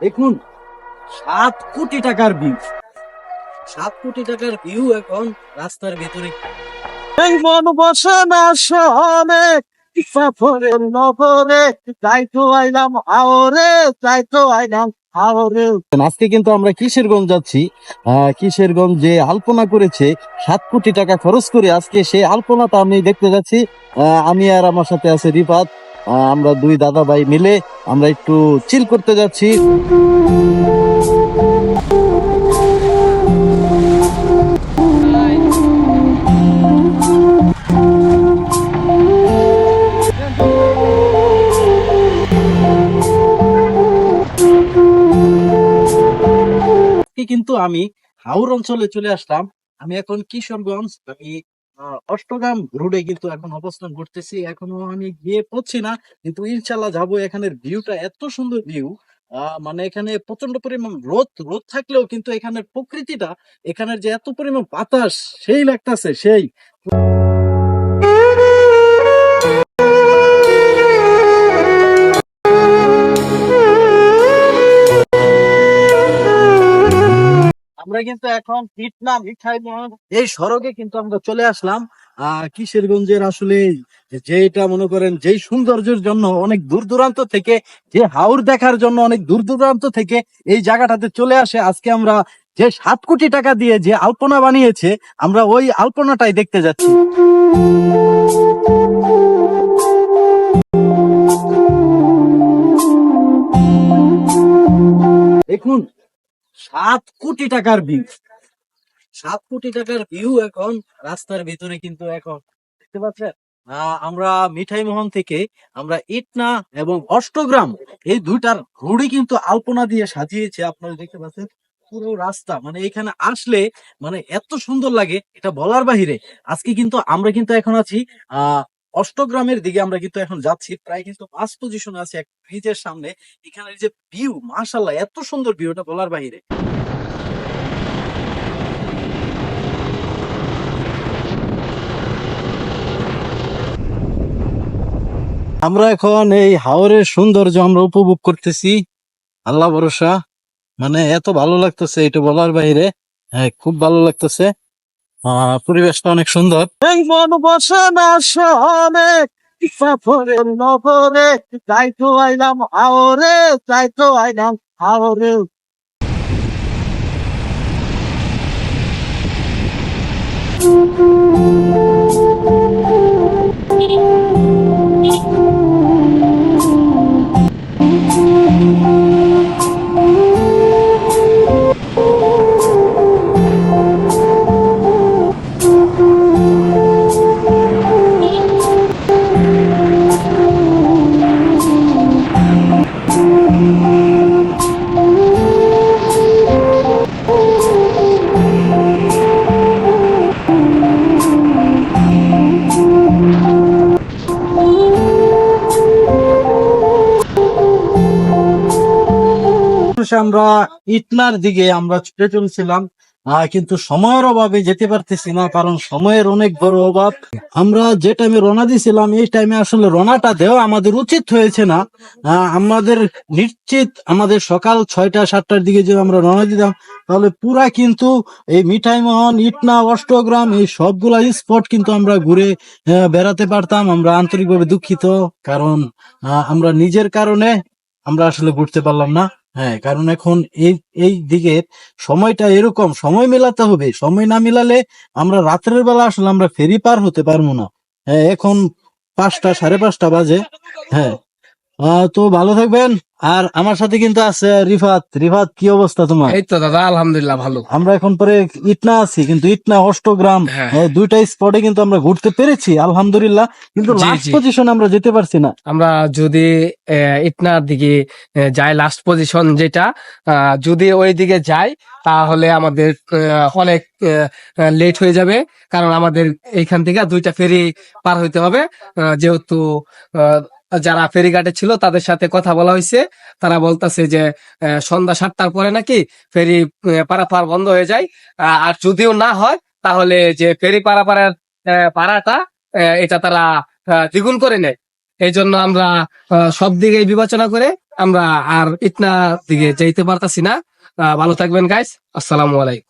দেখুন সাত কোটি টাকার ভিউ সাত কোটি টাকার ভিউ এখন রাস্তার ভেতরে। এই মন বসে না শহরে সাফরের নগরে। তাই তো আইলাম হাওরে তাই তো আইলাম আজকে কিন্তু আমরা কিশোরগঞ্জ যাচ্ছি। আহ, কিশোরগঞ্জ যে আলপনা করেছে সাত কোটি টাকা খরচ করে আজকে সেই আলপনাটা আমি দেখতে যাচ্ছি। আহ, আমি আর আমার সাথে আছে রিফাত। আমরা দুই দাদা ভাই মিলে আমরা একটু চিল করতে যাচ্ছি। কিন্তু আমি হাওর অঞ্চলে চলে আসলাম। আমি এখন কিশোরগঞ্জ, আমি অষ্টগ্রাম রোডে কিন্তু এখন অবস্থান করতেছি। এখনও আমি গিয়ে পড়ছি না, কিন্তু ইনশাল্লাহ যাব। এখানের ভিউটা এত সুন্দর ভিউ। মানে এখানে প্রচণ্ড পরিমাণ রোদ রোদ থাকলেও কিন্তু এখানের প্রকৃতিটা, এখানের যে এত পরিমাণ বাতাস, সেই লাগতেছে, সেই। আমরা কিন্তু এখন মহল এই সড়কে কিন্তু আমরা চলে আসলাম। কিশোরগঞ্জের আসলে যেটা মনে করেন যেই সৌন্দর্যের জন্য অনেক দূর দূরান্ত থেকে, যে হাওর দেখার জন্য অনেক দূর দূরান্ত থেকে এই জায়গাটাতে চলে আসে। আজকে আমরা যে সাত কোটি টাকা দিয়ে যে আলপনা বানিয়েছে, আমরা ওই আলপনাটাই দেখতে যাচ্ছি। দেখুন সাত কোটি টাকার ভিউ সাত কোটি টাকার ভিউ এখন রাস্তার ভিতরে কিন্তু এখন। দেখতে পাচ্ছেন? আমরা মিঠাই মোহন থেকে আমরা ইটনা এবং অষ্টগ্রাম এই দুইটার ঘুড়ি কিন্তু আলপনা দিয়ে সাজিয়েছে, আপনারা দেখতে পাচ্ছেন? পুরো রাস্তা মানে এখানে আসলে মানে এত সুন্দর লাগে, এটা বলার বাহিরে। আজকে কিন্তু আমরা কিন্তু এখন আছি, আহ অষ্টগ্রামের দিকে আমরা কিন্তু এখন যাচ্ছি, প্রায় কিন্তু পাঁচ পজিশন আছে এক ব্রিজের সামনে। এখানের যে ভিউ মাশাল্লাহ এত সুন্দর ভিউটা বলার বাহিরে আমরা এখন এই হাওরের সৌন্দর্য আমরা উপভোগ করতেছি। আল্লাহ ভরসা। মানে এত ভালো লাগতেছে এটা বলার বাইরে। হ্যাঁ খুব ভালো লাগতেছে। পরিবেশটা অনেক সুন্দর। মন বসে সাফরের নগরে, তাই তো আইলাম হাওরে, তাই তো আইলাম হাওরে। শেষে আমরা ইটনার দিকে আমরা ছুটে চলছিলাম। কিন্তু সময়ের অভাবে যেতে পারতেছি না, কারণ সময়ের অনেক বড় অভাব। আমরা যে টাইমে রওনা দিয়েছিলাম, এই টাইমে আসলে রওনাটা দেওয়া আমাদের উচিত হয়েছে না। আমাদের নিশ্চিত আমাদের সকাল ছয়টা, সাতটার দিকে যদি আমরা রওনা দিতাম, তাহলে পুরা কিন্তু এই মিঠাই মোহন ইটনা, অষ্টগ্রাম, এই সবগুলা স্পট কিন্তু আমরা ঘুরে বেড়াতে পারতাম। আমরা আন্তরিকভাবে দুঃখিত, কারণ আমরা নিজের কারণে আমরা আসলে ঘুরতে পারলাম না। হ্যাঁ কারণ এখন এই এই দিকে সময়টা এরকম, সময় মেলাতে হবে। সময় না মেলালে আমরা রাত্রের বেলা আসলে আমরা ফেরি পার হতে পারব না। হ্যাঁ এখন পাঁচটা, সাড়ে পাঁচটা বাজে। হ্যাঁ। তো ভালো থাকবেন। আর আমার সাথে কিন্তু আছে রিফাত। রিফাত কি অবস্থা তোমার? এই তো দাদা আলহামদুলিল্লাহ ভালো। আমরা এখন পরে ইটনা আছি কিন্তু ইটনা অষ্টগ্রাম হ্যাঁ। দুইটা স্পটে কিন্তু আমরা ঘুরতে পেরেছি আলহামদুলিল্লাহ। কিন্তু লাস্ট পজিশন আমরা যেতে পারছি না। আমরা যদি আহ, ইটনার দিকে যাই লাস্ট পজিশন যেটা আহ, যদি ওই দিকে যাই তাহলে আমাদের অনেক লেট হয়ে যাবে। কারণ আমাদের এইখান থেকে দুইটা ফেরি পার হইতে হবে। যেহেতু আহ, যারা ফেরিঘাটে ছিল তাদের সাথে কথা বলা হয়েছে। তারা বলতেছে যে সন্ধ্যা সাতটার পরে নাকি ফেরি পারাপার বন্ধ হয়ে যায়। আর যদিও না হয়, তাহলে যে ফেরি পারাপারের পারাটা এটা তারা দ্বিগুণ করে নেয়। এই জন্য আমরা সব দিকে বিবেচনা করে আমরা আর ইটনা দিকে যাইতে পারতাছি না। ভালো থাকবেন গাইস আসসালামু আলাইকুম।